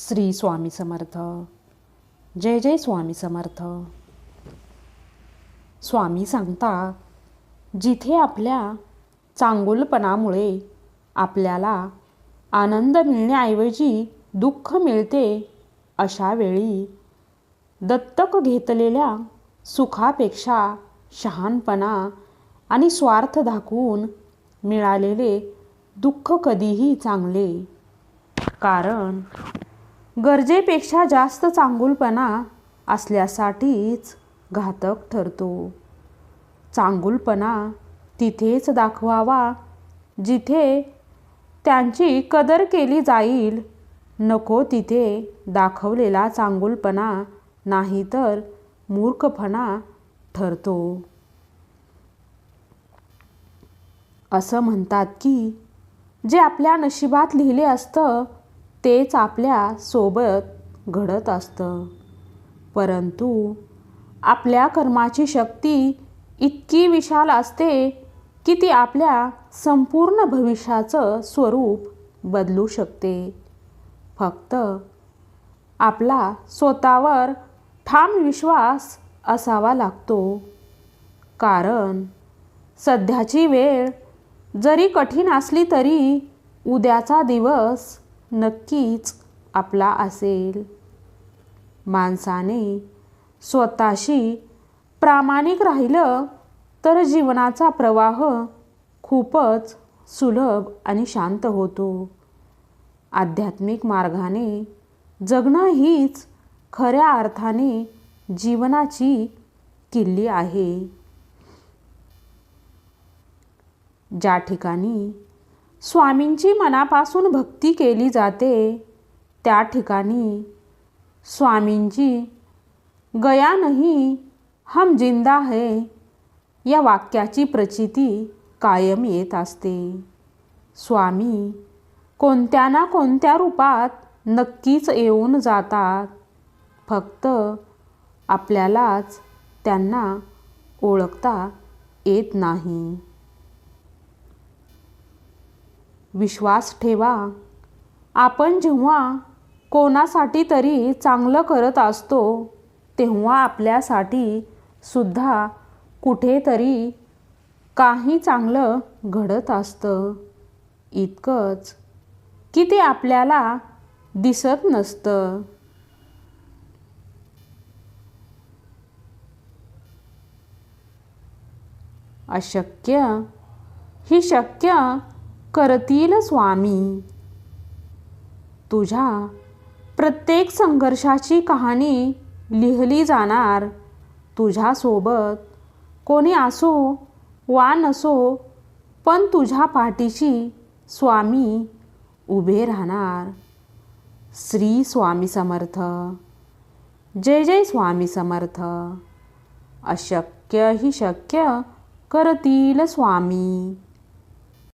श्री स्वामी समर्थ. जय जय स्वामी समर्थ. स्वामी सांगता जिथे आपल्या चांगुलपणामुळे आपल्याला आनंद मिळण्याऐवजी दुःख मिळते अशा वेळी दत्तक घेतलेल्या सुखापेक्षा शहाणपणा आणि स्वार्थ दाखवून मिळालेले दुःख कधीही चांगले. कारण गरजेपेक्षा जास्त चांगुलपणा असल्यासाठीच घातक ठरतो. चांगुलपणा तिथेच दाखवावा जिथे त्यांची कदर केली जाईल. नको तिथे दाखवलेला चांगुलपणा नाही तर मूर्खपणा ठरतो. असं म्हणतात की जे आपल्या नशिबात लिहिले असतं तेच आपल्यासोबत घडत असतं. परंतु आपल्या कर्माची शक्ती इतकी विशाल असते की ती आपल्या संपूर्ण भविष्याचं स्वरूप बदलू शकते. फक्त आपला स्वतःवर ठाम विश्वास असावा लागतो. कारण सध्याची वेळ जरी कठीण असली तरी उद्याचा दिवस नक्कीच आपला असेल. माणसाने स्वतःशी प्रामाणिक राहिलं तर जीवनाचा प्रवाह खूपच सुलभ आणि शांत होतो. आध्यात्मिक मार्गाने जगणं हीच खऱ्या अर्थाने जीवनाची किल्ली आहे. ज्या ठिकाणी स्वामींची मनापासून भक्ती केली जाते. त्या ठिकाणी स्वामींची गया नाही हम जिंदा है या वाक्याची प्रचिती कायम येत असते. स्वामी कोणत्या ना कोणत्या रूपात नक्कीच येऊन जातात. फक्त आपल्यालाच त्यांना ओळखता येत नाही. विश्वास ठेवा. आपण जेव्हा कोणासाठी तरी चांगलं करत असतो तेव्हा आपल्यासाठी सुद्धा कुठेतरी काही चांगलं घडत असतं. इतकंच की ते आपल्याला दिसत नसतं. अशक्य ही शक्य करतील स्वामी. तुझ्या प्रत्येक संघर्षाची कहाणी लिहिली जाणार. तुझ्यासोबत कोणी असो वा नसो पण तुझ्या पाठीशी स्वामी उभे राहणार. श्री स्वामी समर्थ. जय जय स्वामी समर्थ. अशक्य ही शक्य करतील स्वामी.